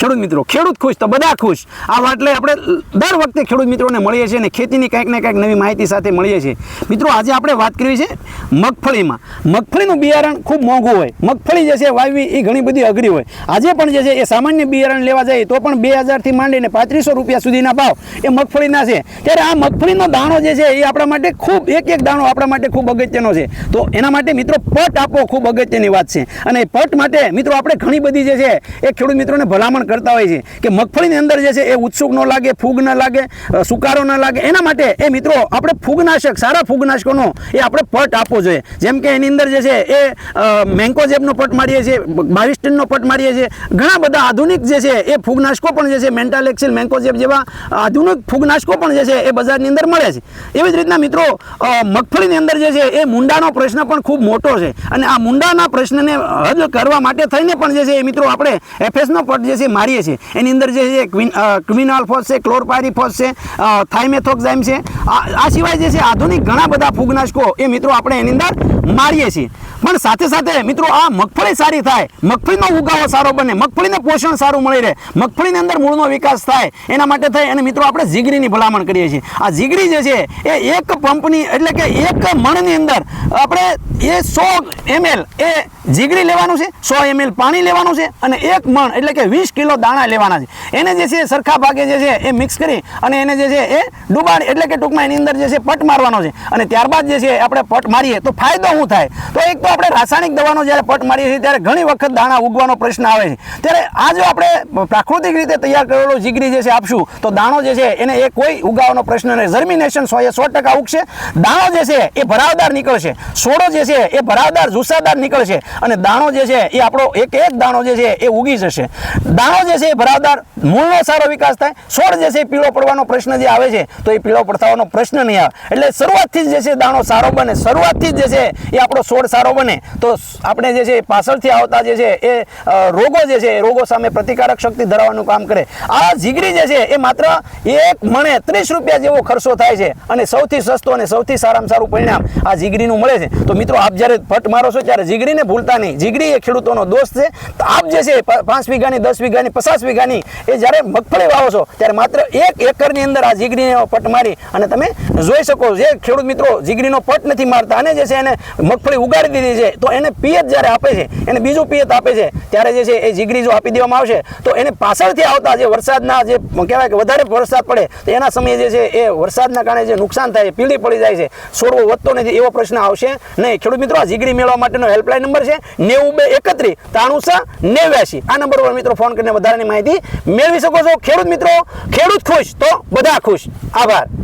ખેડૂત મિત્રો, ખેડૂત ખુશ, તો બધા ખુશ. આ વાત આપણે દર વખતે ખેડૂત મિત્રોને મળીએ છીએ અને ખેતીની કંઈક ને કંઈક નવી માહિતી સાથે મળીએ છીએ. મિત્રો, આજે આપણે વાત કરવી છે મગફળીમાં. મગફળીનું બિયારણ ખૂબ મોંઘું હોય. મગફળી જે છે વાવવી એ ઘણી બધી અઘરી હોય. આજે પણ જે છે એ સામાન્ય બિયારણ લેવા જાય તો પણ બે હજારથી માંડીને પાંત્રીસો રૂપિયા સુધીના ભાવ એ મગફળીના છે. ત્યારે આ મગફળીનો દાણો જે છે એ આપણા માટે ખૂબ, એક એક દાણો આપણા માટે ખૂબ અગત્યનો છે. તો એના માટે મિત્રો પટ આપવો ખૂબ અગત્યની વાત છે. અને પટ માટે મિત્રો આપણે ઘણી બધી જે છે એ ખેડૂત મિત્રોને ભલામણ કરતા હોય છે કે મગફળીની અંદર જે છે એ ઉત્સુક ન લાગે, ફૂગ ન લાગે સુકારો ન લાગે. એના માટે, એ મિત્રો, આપણે ફૂગનાશક, સારા ફૂગનાશકોનો એ આપણે પટ આપવો જોઈએ. જેમ કે એની અંદર જે છે એ મેન્કોજેબનો પટ મારીએ છીએ બાવીસ ટનનો પટ મારીએ છીએ. ઘણા બધા આધુનિક જે છે એ ફૂગનાશકો પણ જે છે મેન્ટાલેક્સિલ મેન્કોજેબ જેવા આધુનિક ફૂગનાશકો પણ જે છે એ બજારની અંદર મળે છે. એવી જ રીતના મિત્રો મગફળીની અંદર જે છે એ મુંડાનો પ્રશ્ન પણ ખૂબ મોટો છે. અને આ મુંડાના પ્રશ્નને હલ કરવા માટે થઈને પણ જે છે એ મિત્રો, આપણે એફએસનો પટ જે છે મારીએ છીએ. એની અંદર જે છે, ક્વિન ક્વિનાલ્ફોસ છે ક્લોરપાયરીફોસ છે થાઇમેથોક્ઝાઇમ છે. આ સિવાય જે છે, આધુનિક ઘણા બધા ફૂગનાશકો, એ મિત્રો, આપણે એની અંદર મારીએ છીએ. પણ સાથે સાથે મિત્રો, આ મગફળી સારી થાય. મગફળીનો ઉગાવો સારો બને. મગફળીને પોષણ સારું મળી રહે. મગફળીની અંદર મૂળનો વિકાસ થાય. એના માટે થઈ અને મિત્રો, આપણે જીગરીની ભલામણ કરીએ છીએ. આ જીગરી જે છે, એ એક પંપની, એટલે કે એક મણની અંદર આપણે એ સો એમએલ, એ જીગરી લેવાનું છે, સો એમએલ પાણી લેવાનું છે અને એક મણ, એટલે કે વીસ કિલો દાણા લેવાના છે. એને જે છે સરખા ભાગે જે છે, એ મિક્સ કરી અને એને જે છે, એ ડુબાડ, એટલે કે ટૂંકમાં એની અંદર જે છે, પટ મારવાનો છે. અને ત્યારબાદ જે છે આપણે પટ મારીએ તો ફાયદો શું થાય તો એક તો આપણે રાસાયણિક દવાનો જ્યારે પટ મારીએ છીએ ત્યારે ઘણી વખત દાણા ઉગવાનો પ્રશ્ન આવે છે ત્યારે આ જો આપણે પ્રાકૃતિક રીતે તૈયાર કરેલો જીગરી જે છે આપશું તો દાણો જે છે એને એ કોઈ ઉગાવાનો પ્રશ્ન નહીં જર્મિનેશન સો એ સો ટકા ઉગશે દાણો જે છે એ ભરાવદાર નીકળશે સોડો જે છે એ ભરાવદાર જુસ્સાદાર નીકળશે અને દાણો જે છે એ આપણો એક એક દાણો જે છે એ ઉગી જશે દાણો જે છે એ ભરાવદાર મૂળનો સારો વિકાસ થાય છોડ જે છે એ પીળો પડવાનો પ્રશ્ન જે આવે છે તો એ પીળો પડતાવાનો પ્રશ્ન નહીં આવે એટલે શરૂઆતથી જ જે છે દાણો સારો બને શરૂઆતથી જ જે છે એ આપણો છોડ સારો બને. તો આપણે જે છે પાછળથી આવતા જે છે એ રોગો જે છે એ રોગો સામે પ્રતિકારક શક્તિ ધરાવવાનું કામ કરે. આ જીગરી જે છે એ માત્ર એક મણે ત્રીસ રૂપિયા જેવો ખર્ચો થાય છે અને સૌથી સસ્તો અને સૌથી સારામાં સારું પરિણામ આ જીગરીનું મળે છે. તો મિત્રો, આપ જ્યારે ફટ મારો છો ત્યારે જીગરીને ભૂલતા નહીં. જીગરી એ ખેડૂતોનો દોસ્ત છે. તો આપ જે છે પાંચ વીઘાની, દસ વીઘાની, પચાસ વીઘાની એ જ્યારે મગફળી વાવો છો ત્યારે માત્ર એક એકરની અંદર આ જીગરીને પટ મારી અને તમે જોઈ શકો જે ખેડૂત મિત્રો જીગરીનો પટ નથી મારતા. અને જે છે એને મગફળી ઉગાડી દીધી છે, તો એને પિયત જ્યારે આપે છે, એને બીજું પિયત આપે છે, ત્યારે જે છે એ જીગરી જો આપી દેવામાં આવશે, તો એને પાછળથી આવતા જે વરસાદના જે કહેવાય કે વધારે વરસાદ પડે, તો એના સમયે જે છે એ વરસાદના કારણે જે નુકસાન થાય છે પીળી પડી જાય છે. છોડવો વધતો નથી, એવો પ્રશ્ન આવશે નહીં. ખેડૂત મિત્રો, આ જીગરી મેળવવા માટેનો હેલ્પલાઇન નંબર છે નેવું બે એકત્રીસ ત્રાણું છ નેવ્યાસી આ નંબર પર મિત્રો ફોન કરીને વધારાની માહિતી મેળવી શકો છો. ખેડૂત મિત્રો, ખેડૂત ખુશ, તો બધા ખુશ. આભાર.